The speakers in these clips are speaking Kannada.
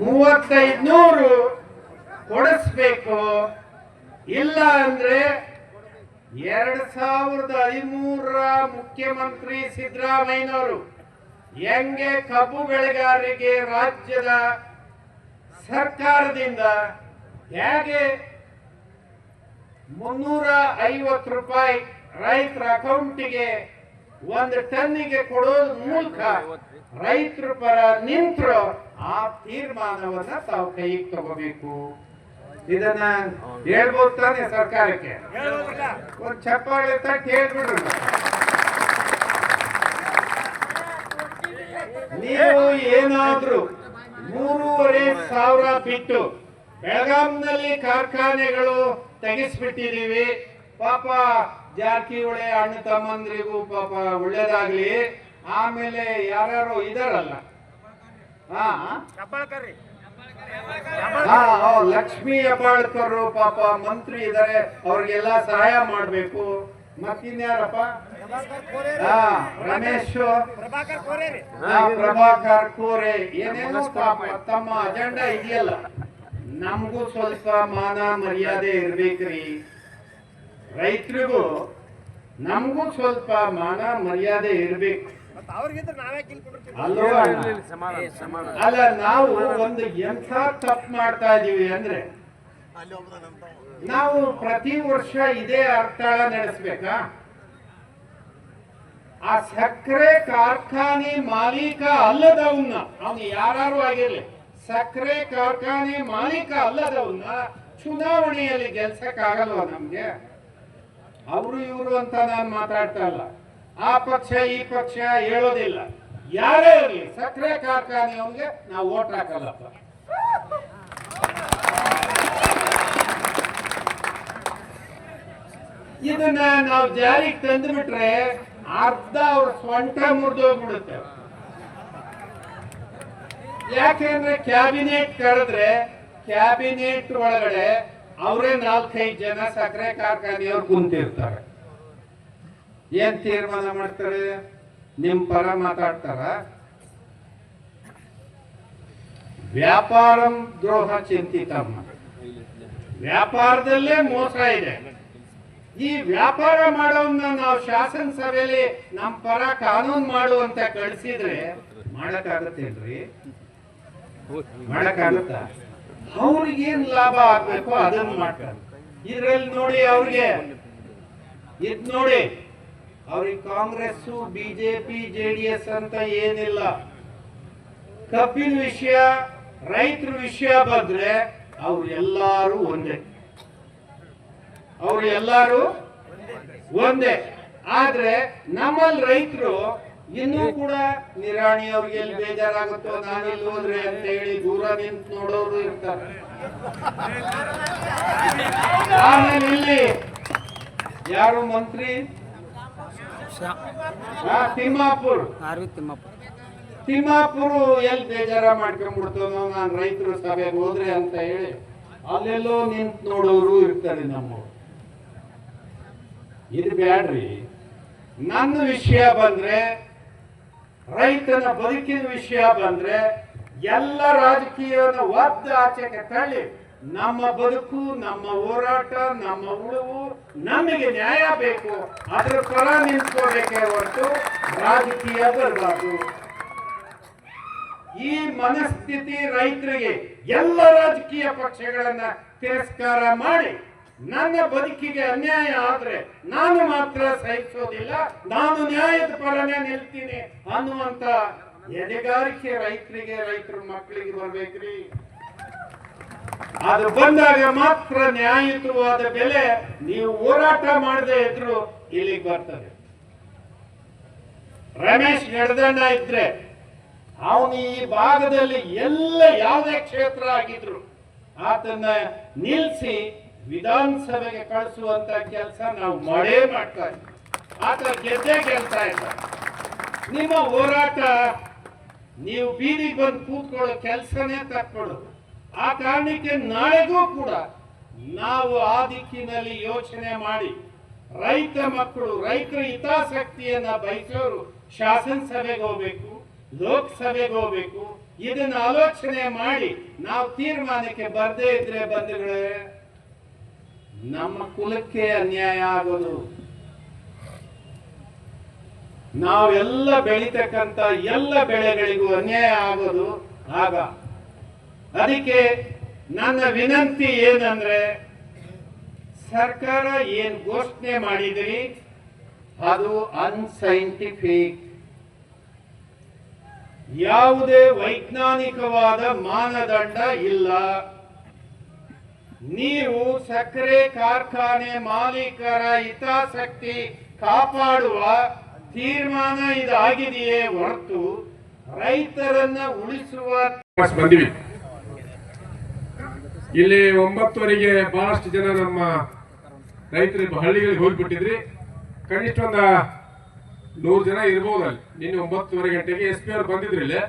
ಮೂವತ್ತೈದು ನೂರು ಕೊಡಿಸ್ಬೇಕು. ಇಲ್ಲ ಅಂದ್ರೆ ಎರಡ್ ಸಾವಿರದ ಹದಿಮೂರರ ಮುಖ್ಯಮಂತ್ರಿ ಸಿದ್ದರಾಮಯ್ಯನವರು ಹೆಂಗೆ ಕಬ್ಬು ಬೆಳೆಗಾರರಿಗೆ ರಾಜ್ಯದ ಸರ್ಕಾರದಿಂದ ಹೇಗೆ ಮುನ್ನೂರ ಐವತ್ತು ರೂಪಾಯಿ ರೈತರ ಅಕೌಂಟಿಗೆ ಒಂದು ಟನ್ನಿಗೆ ಕೊಡೋ ಮೂಲಕ ರೈತರ ಪರ ನಿಂತರು ಆ ತೀರ್ಮಾನವನ್ನ ತಾವು ಕೈಗೆ ತಗೋಬೇಕು. ಇದನ್ನ ಹೇಳ್ಬೋದು ತಾನೆ ಸರ್ಕಾರಕ್ಕೆ? ಒಂದ್ ಚಪ್ಪಾಳೆ ತಟ್ಟಿ ಹೇಳ್ಬಿಡ್ರಿ. ನೀವು ಏನಾದ್ರೂ ಮೂರುವರೆ ಸಾವಿರ ಬಿಟ್ಟು ಬೆಳಗಾಂನಲ್ಲಿ ಕಾರ್ಖಾನೆಗಳು ತೆಗೆಸ್ಬಿಟ್ಟಿದೀವಿ ಪಾಪ ಜಾರಕಿಹೊಳಿ ಅಣ್ಣ ತಮ್ಮಂದ್ರಿಗೂ ಪಾಪ ಒಳ್ಳೇದಾಗ್ಲಿ. ಆಮೇಲೆ ಯಾರ್ಯಾರು ಇದಾರಲ್ಲ ಲಕ್ಷ್ಮೀ ಹೆಬ್ಬಾಳ್ಕರ್ ಪಾಪ ಮಂತ್ರಿ ಇದಾರೆ. ಅವ್ರಿಗೆಲ್ಲ ಸಹಾಯ ಮಾಡ್ಬೇಕು. ಮತ್ತಿನ್ಯಾರಪ್ಪ? ಹಾ ರಮೇಶ್. ಪ್ರಭಾಕರ್ ಕೋರೆ. ಏನೇನೋ ಪಾಪ ತಮ್ಮ ಅಜೆಂಡಾ ಇದೆಯಲ್ಲ. ನಮಗೂ ಸ್ವಲ್ಪ ಮಾನ ಮರ್ಯಾದೆ ಇರ್ಬೇಕ್ರಿ. ರೈತರಿಗೂ ನಮಗೂ ಸ್ವಲ್ಪ ಮಾನ ಮರ್ಯಾದೆ ಇರಬೇಕು? ಅಲ್ಲ ನಾವು ಒಂದು ಎಂಥ ತಪ್ಪು ಮಾಡ್ತಾ ಇದೀವಿ ಅಂದ್ರೆ ನಾವು ಪ್ರತಿ ವರ್ಷ ಇದೇ ಅರ್ಥಾಳ ನಡೆಸ್ಬೇಕಾ? ಆ ಸಕ್ಕರೆ ಕಾರ್ಖಾನೆ ಮಾಲೀಕ ಅಲ್ಲದವನ್ನ ಅವನು ಯಾರು ಆಗಿರ್ಲಿ ಸಕ್ಕರೆ ಕಾರ್ಖಾನೆ ಮಾಲೀಕ ಅಲ್ಲದವನ್ನ ಚುನಾವಣೆಯಲ್ಲಿ ಗೆಲ್ಸಕ್ಕಾಗಲ್ವ ನಮ್ಗೆ? ಅವರು ಇವರು ಅಂತ ನಾನು ಮಾತಾಡ್ತಾ ಇಲ್ಲ. ಆ ಪಕ್ಷ, ಈ ಪಕ್ಷ ಹೇಳೋದಿಲ್ಲ. ಯಾರೇ ಇರಲಿ, ಸಕ್ಕರೆ ಕಾರ್ಖಾನೆಯವನಿಗೆ ನಾವು ಓಟ್ ಹಾಕಲ್ಲಪ್ಪ. ಇದನ್ನ ನಾವು ಜಾರಿಗೆ ತಂದ್ಬಿಟ್ರೆ ಅರ್ಧ ಅವ್ರ ಸ್ವಂಟ ಮುರಿದೋಗ್ಬಿಡುತ್ತೆ ಯಾಕೆಂದ್ರೆ ಕ್ಯಾಬಿನೆಟ್ ಕರೆದ್ರೆ ಕ್ಯಾಬಿನೆಟ್ ಒಳಗಡೆ ಅವರೇ ನಾಲ್ಕೈದು ಜನ ಸಕ್ಕರೆ ಕಾರ್ಖಾನೆಯವ್ರು ಕುಂತಿರ್ತಾರೆ. ಏನ್ ತೀರ್ಮಾನ ಮಾಡ್ತಾರೆ? ನಿಮ್ ಪರ ಮಾತಾಡ್ತಾರ. ವ್ಯಾಪಾರಂ ದ್ರೋಹ ಚಿಂತಿತಮ್ಮ. ವ್ಯಾಪಾರದಲ್ಲೇ ಮೋಸ ಇದೆ. ಈ ವ್ಯಾಪಾರ ಮಾಡೋನ್ನ ನಾವು ಶಾಸನ ಸಭೆಯಲ್ಲಿ ನಮ್ಮ ಪರ ಕಾನೂನು ಮಾಡು ಅಂತ ಕಳಿಸಿದ್ರೆ ಮಾಡಕ್ಕಾಗತ್ತೇನ್ರಿ? ಮಾಡಕ್ಕಾಗುತ್ತ? ಅವ್ರಿಗೇನ್ ಲಾಭ ಆಗ್ಬೇಕು ಅದನ್ನ ಮಾಡ್ತಾರೆ. ಇದ್ರಲ್ಲಿ ನೋಡಿ ಅವ್ರಿಗೆ, ಇದ್ ನೋಡಿ, ಅವ್ರಿಗೆ ಕಾಂಗ್ರೆಸ್ ಬಿಜೆಪಿ ಜೆಡಿಎಸ್ ಅಂತ ಏನಿಲ್ಲ. ಕಬ್ಬಿನ ವಿಷಯ, ರೈತರ ವಿಷಯ ಬಂದ್ರೆ ಅವ್ರು ಎಲ್ಲಾರು ಒಂದೇ. ಅವ್ರು ಎಲ್ಲಾರು ಒಂದೇ. ಆದ್ರೆ ನಮ್ಮಲ್ಲಿ ರೈತರು ಇನ್ನೂ ಕೂಡ ನಿರಾಣಿ ಅವ್ರಿಗೆ ಎಲ್ಲಿ ಬೇಜಾರಾಗುತ್ತೋ ನಾನಿಲ್ಲಿ ಹೋದ್ರೆ ಅಂತ ಹೇಳಿ ದೂರ ನಿಂತು ನೋಡೋರು ಇರ್ತಾರೆ. ಆಮೇಲೆ ಇಲ್ಲಿ ಯಾರು ಮಂತ್ರಿ? ತಿಮ್ಮಾಪುರ್. ತಿಮ್ಮಾಪುರ್. ತಿಮ್ಮಾಪುರ್ ಎಲ್ಲಿ ಬೇಜಾರ ಮಾಡ್ಕೊಂಡ್ಬಿಡ್ತಾನೋ ನಾನು ರೈತರು ಸಭೆಗೆ ಹೋದ್ರೆ ಅಂತ ಹೇಳಿ ಅಲ್ಲೆಲ್ಲೋ ನಿಂತು ನೋಡೋರು ಇರ್ತಾರೆ ನಮ್ಮವ್ರು. ಇದು ಬ್ಯಾಡ್ರಿ. ನನ್ನ ವಿಷಯ ಬಂದ್ರೆ ರೈತನ ಬದುಕಿನ ವಿಷಯ ಬಂದ್ರೆ ಎಲ್ಲ ರಾಜಕೀಯನ ಒದ್ದ ಆಚೆಗೆ ತಳ್ಳಿ ನಮ್ಮ ಬದುಕು, ನಮ್ಮ ಹೋರಾಟ, ನಮ್ಮ ಉಳುವು ನಮಗೆ ನ್ಯಾಯ ಬೇಕು. ಅದ್ರ ಪರ ನಿಂತ್ಕೋಬೇಕೇ ಹೊರತು ರಾಜಕೀಯ ಬರಬಾರ್ದು. ಈ ಮನಸ್ಥಿತಿ ರೈತರಿಗೆ ಎಲ್ಲ ರಾಜಕೀಯ ಪಕ್ಷಗಳನ್ನ ತಿರಸ್ಕಾರ ಮಾಡಿ. ನನ್ನ ಬದುಕಿಗೆ ಅನ್ಯಾಯ ಆದ್ರೆ ನಾನು ಮಾತ್ರ ಸಹಿಸೋದಿಲ್ಲ, ನಾನು ನ್ಯಾಯದ ಪರನೇ ನಿಲ್ತೀನಿ ಅನ್ನುವಂತ ಎದೆಗಾರಿಕೆ ರೈತರಿಗೆ, ರೈತರ ಮಕ್ಕಳಿಗೆ ಬರ್ಬೇಕ್ರಿ. ಅದು ಬಂದಾಗ ಮಾತ್ರ ನ್ಯಾಯಯುತವಾದ ಬೆಲೆ ನೀವು ಹೋರಾಟ ಮಾಡದೆ ಇದ್ರು ಇಲ್ಲಿಗೆ ಬರ್ತದೆ. ರಮೇಶ್ ನಡೆದಣ್ಣ ಇದ್ರೆ ಅವನು ಈ ಭಾಗದಲ್ಲಿ ಎಲ್ಲ ಯಾವುದೇ ಕ್ಷೇತ್ರ ಆಗಿದ್ರು, ಆತನ್ನ ನಿಲ್ಸಿ ವಿಧಾನಸಭೆಗೆ ಕಳಿಸುವಂತ ಕೆಲಸ ನಾವು ಮಾಡೇ ಮಾಡ್ತಾ ಆತ ಗೆದ್ದೇ ಗೆಲ್ತಾ ಇಲ್ಲ. ನಿಮ್ಮ ಹೋರಾಟ, ನೀವು ಬೀದಿಗೆ ಬಂದು ಕೂತ್ಕೊಳ್ಳೋ ಕೆಲಸನೇ ತಕ್ಕೊಳ್ಳು ಆ ಕಾರಣಕ್ಕೆ ನಾಳೆಗೂ ಕೂಡ ನಾವು ಆ ದಿಕ್ಕಿನಲ್ಲಿ ಯೋಚನೆ ಮಾಡಿ ರೈತ ಮಕ್ಕಳು, ರೈತರ ಹಿತಾಸಕ್ತಿಯನ್ನ ಬಯಸೋರು ಶಾಸನಸಭೆಗೆ ಹೋಗ್ಬೇಕು, ಲೋಕಸಭೆಗೆ ಹೋಗ್ಬೇಕು. ಇದನ್ನ ಆಲೋಚನೆ ಮಾಡಿ ನಾವು ತೀರ್ಮಾನಕ್ಕೆ ಬರದೇ ಇದ್ರೆ ಬಂಧುಗಳೇ ನಮ್ಮ ಕುಲಕ್ಕೆ ಅನ್ಯಾಯ ಆಗೋದು. ನಾವೆಲ್ಲ ಬೆಳಿತಕ್ಕಂತ ಎಲ್ಲ ಬೆಳೆಗಳಿಗೂ ಅನ್ಯಾಯ ಆಗೋದು ಆಗ. ಅದಕ್ಕೆ ನನ್ನ ವಿನಂತಿ ಏನಂದ್ರೆ, ಸರ್ಕಾರ ಏನು ಘೋಷಣೆ ಮಾಡಿದ್ರಿ, ಅದು ಅನ್ಸೈಂಟಿಫಿಕ್ ಯಾವುದೇ ವೈಜ್ಞಾನಿಕವಾದ ಮಾನದಂಡ ಇಲ್ಲ. ನೀವು ಸಕ್ಕರೆ ಕಾರ್ಖಾನೆ ಮಾಲೀಕರ ಹಿತಾಸಕ್ತಿ ಕಾಪಾಡುವ ತೀರ್ಮಾನ ಇದಾಗಿದೆಯೇ ಹೊರತು ರೈತರನ್ನ ಉಳಿಸುವ ಬಂದಿವಿ. ಇಲ್ಲಿ ಒಂಬತ್ತುವರೆಗೆ ಬಹಳಷ್ಟು ಜನ ನಮ್ಮ ರೈತರು ಹಳ್ಳಿಗಳಿಗೆ ಹೋಗ್ಬಿಟ್ಟಿದ್ರಿ. ಕನಿಷ್ಠ ಒಂದ ನೂರು ಜನ ಇರ್ಬೋದು ಅಲ್ಲಿ. ನಿನ್ನೆ ಒಂಬತ್ತುವರೆ ಗಂಟೆಗೆ ಎಸ್ ಪಿ ಅವ್ರು ಬಂದಿದ್ರು ಇಲ್ಲಿ.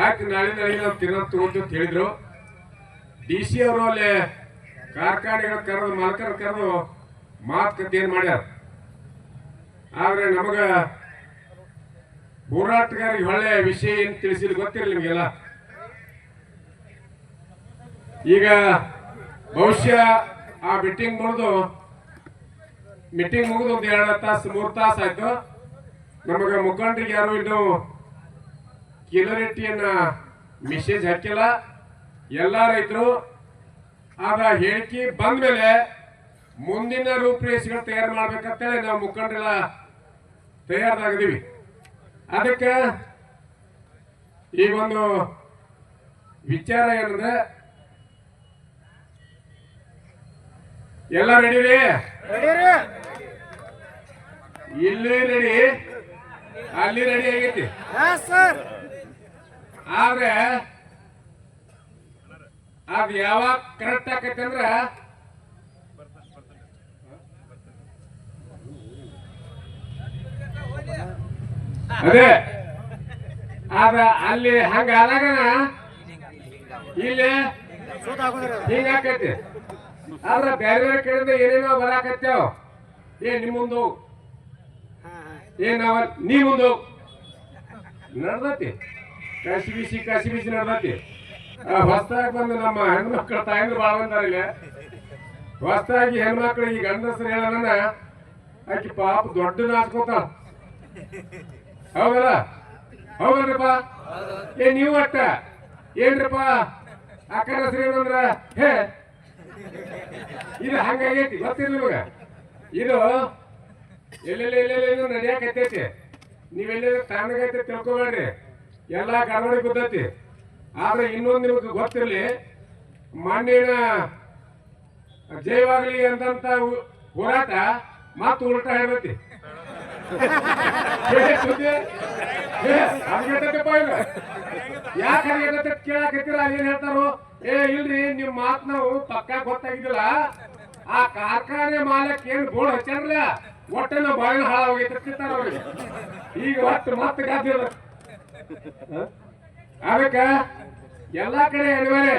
ಯಾಕೆ ನಾಳೆ ನಾಳೆ ತಿನ್ನ ತಗೊಂಡು ಅಂತ ಹೇಳಿದ್ರು. ಡಿ ಸಿ ಅವರು ಅಲ್ಲಿ ಕಾರ್ಖಾನೆಗಳ ಕರೆದು ಮಾಲಕರ ಕರೆದು ಮಾತುಕತೆ ಏನು ಮಾಡ್ಯಾರ. ಆದ್ರೆ ನಮಗ ಹೋರಾಟಗಾರಿಗೆ ಒಳ್ಳೆ ವಿಷಯ ಏನು ತಿಳಿಸಿದ್ರು ಗೊತ್ತಿರಲಿ ನಿಮಗೆಲ್ಲ. ಈಗ ಬಹುಶಃ ಆ ಮೀಟಿಂಗ್ ಮುಗಿದು ಮೀಟಿಂಗ್ ಮುಗಿದು ಒಂದು ಎರಡು ತಾಸು, ಮೂರು ತಾಸು ಆಯ್ತು. ನಮಗ ಮುಖಂಡರಿಗೆ ಯಾರು ಇನ್ನು ಕಿಲರಿಟಿಯನ್ನ ಮೆಸೇಜ್ ಹಾಕಿಲ್ಲ. ಎಲ್ಲ ರೈತರು ಆಗ ಹೇಳಿಕೆ ಬಂದ ಮೇಲೆ ಮುಂದಿನ ರೂಪರೇಷೆಗಳು ತಯಾರು ಮಾಡ್ಬೇಕಂತೇಳಿ ನಾವು ಮುಖಂಡರೆಲ್ಲ ತಯಾರಾಗಿದ್ದೀವಿ ಅದಕ್ಕೆ ಈ ಒಂದು ವಿಚಾರ ಏನಂದ್ರೆ ಎಲ್ಲ ರೆಡಿ ರೀ? ಇಲ್ಲಿ ರೆಡಿ ಅಲ್ಲಿ ರೆಡಿ ಆಗೈತಿ. ಸರ್ ಆದ್ರೆ ಅದ್ ಯಾವಾಗ ಕರೆಕ್ಟ್ ಆಕೈತಿ ಅಂದ್ರ ಅದೇ. ಅದ ಅಲ್ಲಿ ಹಂಗ ಆದಾಗ ಇಲ್ಲಿ ಹಿಂಗಾಕೈತಿ ಆದ್ರ ಬೇರೆ ಬೇರೆ ಕಡೆಯಿಂದ ಏನೇನೋ ಬರಾಕತ್ತೇವ್. ಏ, ನಿಮ್ ಮುಂದೆ ಹೋಗು. ಏನ್ ನಾವ, ನೀ ಮುಂದು ನಡ್ದತಿ. ಕಸಿ ಬಿಸಿ ಕಸಿ ಬಿಸಿ ನಡ್ದತಿ. ಹೊಸದಾಗಿ ಬಂದ ನಮ್ಮ ಹೆಣ್ಮಕ್ಳ ತಾಯಂದ್ರು ಬಾಳ ಬಂದಾರ ಇಲ್ಲಿ. ಹೊಸದಾಗಿ ಹೆಣ್ಮಕ್ಳಿಗೆ ಗಂಡಸರು ಹೇಳೋಣ ಆಕಿ ಪಾಪ ದೊಡ್ಡ ನಾಚ್ಕೋತಾಳ. ಹೌದಲ್ಲ? ಹೌದ್ರಪ್ಪ ಏ, ನೀವು ಅಟ್ಟ? ಏನ್ರಪ್ಪ? ಅಕ್ಕನ ಹೆಸರು ಏನಂದ್ರ ಹೇ? ಇದು ಹಂಗಾಗೈತಿ, ಗೊತ್ತಿಲ್ಲ ನಿಮಗ. ಇದು ಎಲ್ಲೆಲ್ಲ ಎಲ್ಲೆಲ್ಲ ನೀವು ನೀವೆಲ್ಲ ತಾನಾಗೈತೆ ತಿಳ್ಕೊಬೇಡ್ರಿ. ಎಲ್ಲ ಕರಾವಳಿ ಬಿದ್ದೈತಿ. ಆದ್ರೆ ಇನ್ನೊಂದು ನಿಮಗೆ ಗೊತ್ತಿರಲಿ, ಮಣ್ಣಿನ ಜಯವಾಗಲಿ ಅಂತಂತ ಹೋರಾಟ ಮತ್ತು ಉಲ್ಟ ಹೇಳ್ತಿ ಯಾಕೆ ಕೇಳಾಕತ್ತೀರ ಏನ್ ಹೇಳ್ತಾರೋ? ಏ, ಇಲ್ರಿ, ನಿಮ್ ಮಾತ್ ನಾವು ಪಕ್ಕ ಗೊತ್ತಾಗಿದ್ದಿಲ್ಲ. ಆ ಕಾರ್ಖಾನೆ ಮಾಲಕ್ ಏನ್ ಬೋರ್ಡ್ ಹಚ್ಚಾರಲ್ಲ ಒಟ್ಟೆ ನಾವು ಬಾಗಿನ ಹಾಳಾಗೋಗೈತೆ ಅವ್ರಿಗೆ ಈಗ ಒಟ್ಟು ಮತ್ತೆ ಗಾದ್ಯದ ಅದಕ್ಕ ಎಲ್ಲ ಕಡೆ ಅನಿವಾರ್ಯ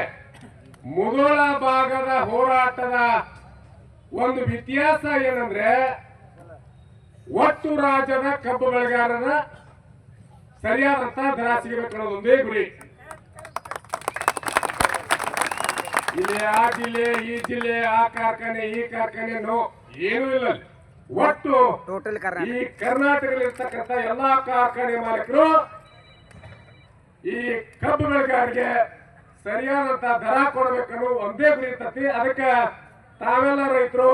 ಮೊದಲ ಭಾಗದ ಹೋರಾಟದ ಒಂದು ವ್ಯತ್ಯಾಸ ಏನಂದ್ರೆ ಒಟ್ಟು ರಾಜ್ಯದ ಕಬ್ಬು ಬೆಳೆಗಾರರ ಸರಿಯಾದಂತ ದರ ಸಿಗಬೇಕು ಅನ್ನೋದು ಒಂದೇ ಗುರಿ. ಇಲ್ಲಿ ಆ ಜಿಲ್ಲೆ ಈ ಜಿಲ್ಲೆ ಆ ಕಾರ್ಖಾನೆ ಈ ಕಾರ್ಖಾನೆ ನೋ ಏನೂ ಇಲ್ಲ ಒಟ್ಟು ಈ ಕರ್ನಾಟಕದಲ್ಲಿ ಇರ್ತಕ್ಕಂಥ ಎಲ್ಲಾ ಕಾರ್ಖಾನೆ ಮಾಲೀಕರು ಈ ಕಬ್ಬು ಬೆಳೆಗಾರರಿಗೆ ಸರಿಯಾದಂತ ದರ ಕೊಡಬೇಕನ್ನೋ ಒಂದೇ ಗುರಿ ಇರ್ತತಿ. ಅದಕ್ಕೆ ತಾವೆಲ್ಲ ರೈತರು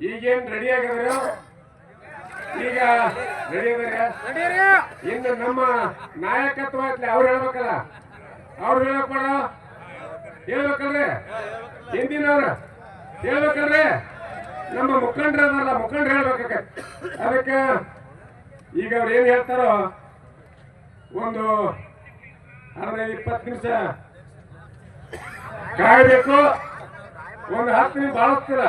ಈಗೇನ್ ರೆಡಿ ಆಗಿದ್ರೆ ಈಗ ರೆಡಿ ಆಗಿದ್ರೆ ಇನ್ನು ನಮ್ಮ ನಾಯಕತ್ವ ಐತ್ಲಿ ಅವ್ರು ಹೇಳ್ಬೇಕಲ್ಲ. ಅವ್ರು ಹೇಳ್ಬೇಕಲ್ಲ? ಹೇಳ್ಬೇಕಲ್ರಿ? ಹಿಂದಿನವ್ರ ಹೇಳ್ಬೇಕಲ್ರಿ? ನಮ್ಮ ಮುಖಂಡ್ರ ಅದಲ್ಲ, ಮುಖಂಡ್ರು ಹೇಳ್ಬೇಕ ಅದಕ್ಕೆ ಈಗ ಅವ್ರು ಏನ್ ಹೇಳ್ತಾರೋ ಒಂದು ಹದಿನೈದು ಇಪ್ಪತ್ತು ನಿಮಿಷ. ಕಾಯ್ಬೇಕು. ಒಂದು ಹತ್ತು ನಿಮಿಷ ಬಾಳಿಸ್ತಿಲ್ಲ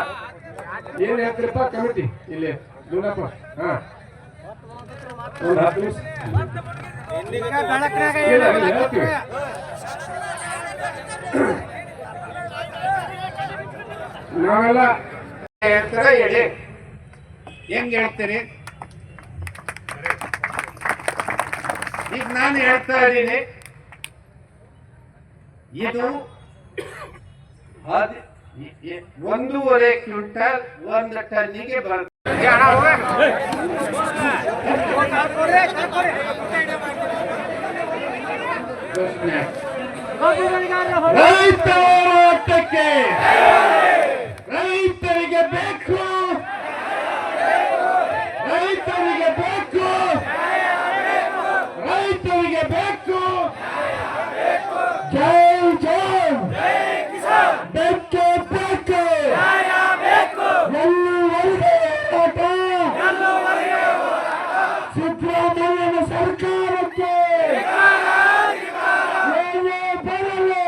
ಏನ್ ಹೇಳ್ತೀರಪ್ಪ? ಕಮಿಟಿ. ಇಲ್ಲಿ. ದುಂಡಪ್ಪ ಹಾ. ಒಂದು ಹತ್ತು ನಿಮಿಷ. ಹೇಳ್ತೀವಿ. ನಾವೆಲ್ಲ ಹೇಳ್ತಾರ ಹೇಳಿ. ಹೆಂಗ್ ಹೇಳ್ತೀರಿ? ಈಗ ನಾನು ಹೇಳ್ತಾ ಇದ್ದೀನಿ. ಇದು ಒಂದೂವರೆ ಕ್ವಿಂಟಲ್ ಒಂದು ಟನ್ನಿಗೆ ಬರುತ್ತೆ. ರೈತ ಹೋರಾಟಕ್ಕೆ ರೈತರಿಗೆ ಬೇಕು ರೈತರಿಗೆ ಬೇಕು ರೈತರಿಗೆ ಬೇಕು ಜೈ ಜೈ ಬೆಕ್ಕೆ ಬೇಕು ಎಲ್ಲಿವರೆಗೆ ಹೋರಾಟ ಸಿದ್ದರಾಮಯ್ಯನ ಸರ್ಕಾರಕ್ಕೆ ಏನೇ ಬರಲಿ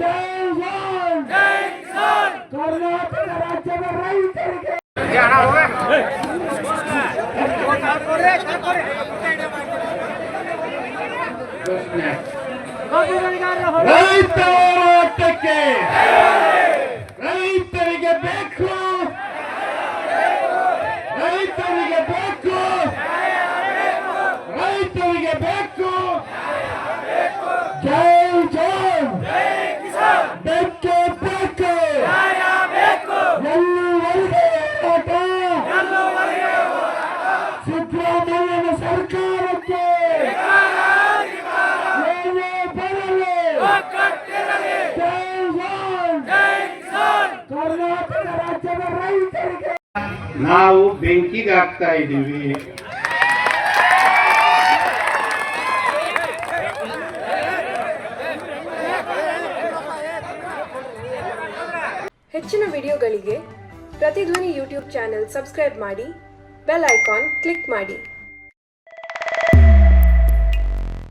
ಜೈ ಜೈ ಕರ್ನಾಟಕ ರಾಜ್ಯದ ರೈತರಿಗೆ ಪ್ರಶ್ನೆ ರೈತ ಹೋರಾಟಕ್ಕೆ ರೈತರಿಗೆ ಬೇಕು ರೈತರಿಗೆ ಬೇಕು ರೈತರಿಗೆ ಬೇಕು ಜೈ ಜೈ ಬೆಕ್ಕೆ ಬೇಕು ಎಲ್ಲಿವರೆಗೆ ಹೋರಾಟ ಸಿದ್ದರಾಮಯ್ಯನ ಸರ್ಕಾರಕ್ಕೆ ಏನೇ ಬರಲಿ ಜೈ ಜೈ ಕರ್ನಾಟಕ ರಾಜ್ಯದ ರೈತರಿಗೆ ನಾವು ಬೆಂಕಿಗೆ ಹಾಕ್ತಾ ಇದ್ದೀವಿ ಹೆಚ್ಚಿನ ವಿಡಿಯೋಗಳಿಗೆ ಪ್ರತಿಧ್ವನಿ ಯೂಟ್ಯೂಬ್ ಚಾನೆಲ್ ಸಬ್ಸ್ಕ್ರೈಬ್ ಮಾಡಿ, ಬೆಲ್ ಐಕಾನ್ ಕ್ಲಿಕ್ ಮಾಡಿ.